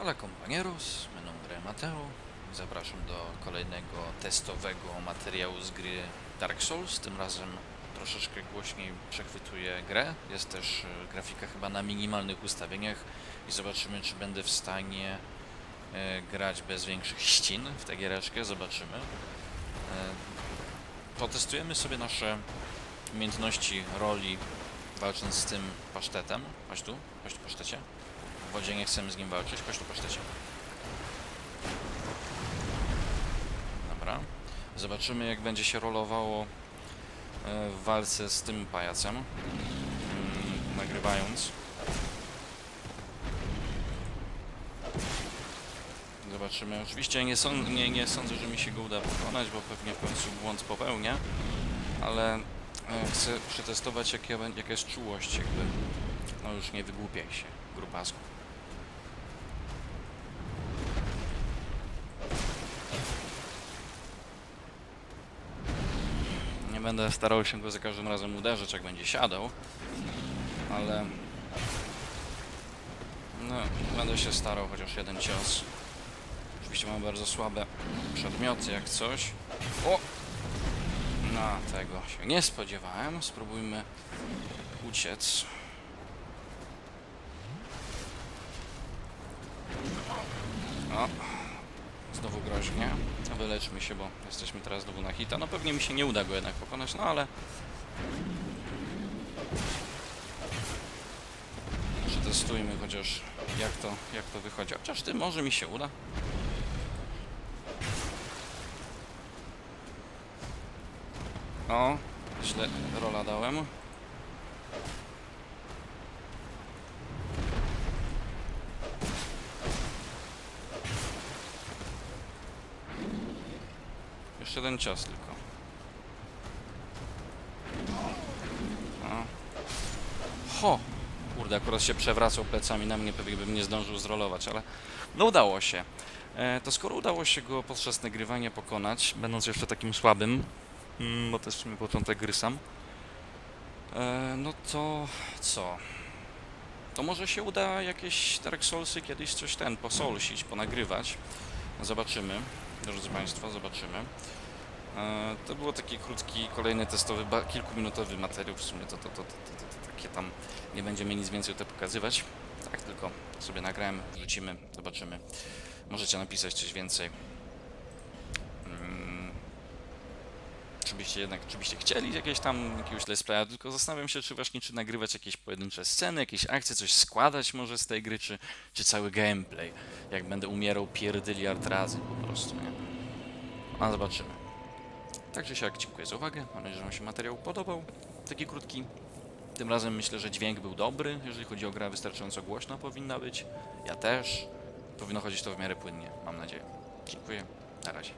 Hola compañeros, mi nombre es Mateo. Zapraszam do kolejnego testowego materiału z gry Dark Souls. Tym razem troszeczkę głośniej przechwytuję grę. Jest też e, grafika chyba na minimalnych ustawieniach i zobaczymy, czy będę w stanie e, grać bez większych ścin w tę giereczkę. Zobaczymy. E, potestujemy sobie nasze umiejętności roli walcząc z tym pasztetem. Chodź tu, chodź tu pasztecie. W wodzie nie chcemy z nim walczyć, chodź tu pasztecie. Dobra. Zobaczymy jak będzie się rolowało e, w walce z tym pajacem. Mm, nagrywając. Zobaczymy. Oczywiście nie, nie, nie sądzę, że mi się go uda pokonać, bo pewnie w końcu błąd popełnię. Ale e, chcę przetestować jakie, bę- jaka jest czułość jakby. No już nie wygłupiaj się, grubasku. Będę starał się go za każdym razem uderzyć, jak będzie siadał, ale no, będę się starał chociaż jeden cios. Oczywiście mam bardzo słabe przedmioty, jak coś. O! Na tego się nie spodziewałem. Spróbujmy uciec. O! Znowu groźnie. Wyleczmy się, bo jesteśmy teraz znowu na hita. No pewnie mi się nie uda go jednak pokonać, no ale... Przetestujmy chociaż jak to, jak to wychodzi. Chociaż ty może mi się uda. O, źle rola dałem. Jeden cios tylko. O. Ho! Kurde, akurat się przewracał plecami na mnie, pewnie bym nie zdążył zrolować, ale no udało się. E, to skoro udało się go podczas nagrywania pokonać, będąc jeszcze takim słabym, mm, bo jest w sumie początek gry sam, e, no to co? To może się uda jakieś Dark Soulsy kiedyś coś ten, posolsić, ponagrywać. Zobaczymy, drodzy Państwo, zobaczymy. To było taki krótki, kolejny testowy, kilkuminutowy materiał. W sumie to, to, to, to, to, to takie tam nie będziemy nic więcej tutaj pokazywać. Tak, tylko sobie nagrałem, wrzucimy, zobaczymy. Możecie napisać coś więcej. Mm. Czy byście jednak, czy byście chcieli jakieś tam jakiegoś let's playa, tylko zastanawiam się, czy właśnie, czy nagrywać jakieś pojedyncze sceny, jakieś akcje, coś składać może z tej gry, czy, czy cały gameplay. Jak będę umierał pierdyliard razy po prostu, nie? A zobaczymy. Także się dziękuję za uwagę. Mam nadzieję, że Wam się materiał podobał. Taki krótki. Tym razem myślę, że dźwięk był dobry. Jeżeli chodzi o grę, wystarczająco głośno powinna być. Ja też. Powinno chodzić to w miarę płynnie, mam nadzieję. Dziękuję. Na razie.